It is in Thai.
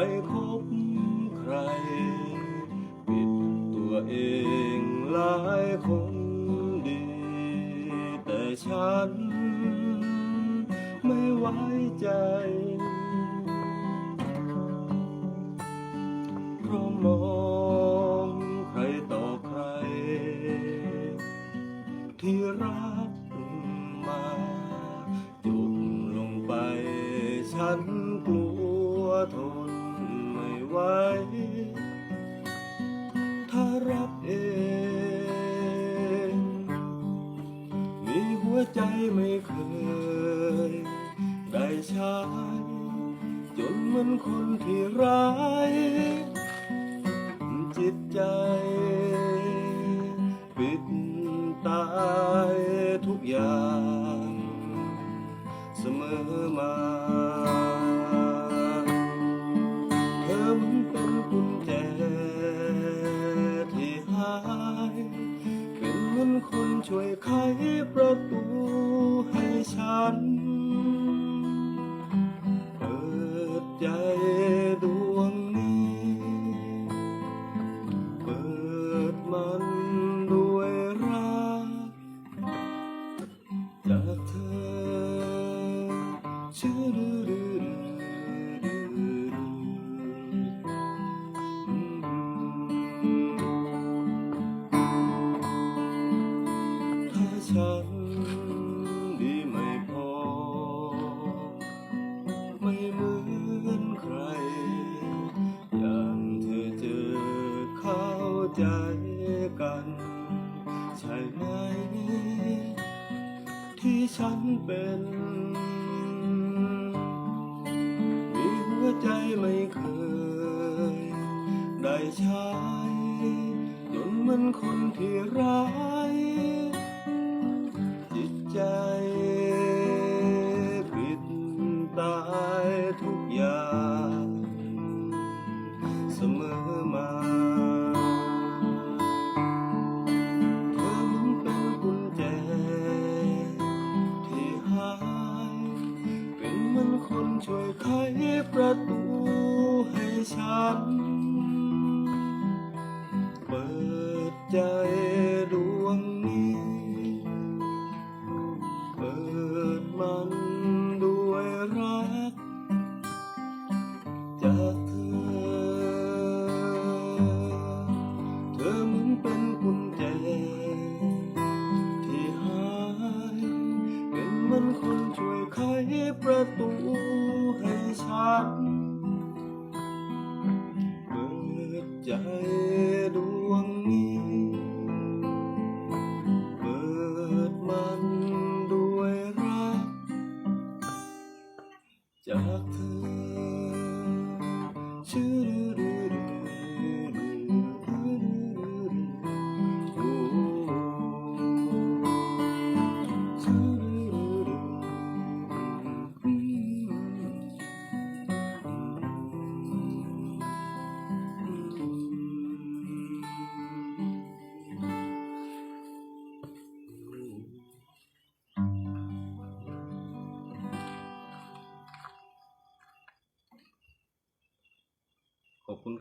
ไม่คบใคร ปิดตัวเองหลายคนดี แต่ฉันไม่ไว้ใจเพราะมองใครต่อใคร ที่รักมาจุบลงไปฉันกลัวทน ไหว ถ้ารับเอง มีหัวใจไม่เคย ได้ใช้จนเหมันคนที่ร้าย จิตใจปิดตายทุกอย่าง ไขประตูให้ฉัน เปิดใจดวงนี้ เปิดมันด้วยรักจากเธอชื่อ ใช่ไหมที่ฉันเป็น มีหัวใจไม่เคย ได้ใช้จนมันคนที่ร้าย จิตใจปิดตายทุกอย่าง เสมอมา ช่วยไขประตูให้ฉัน เปิดใจ ฉั Con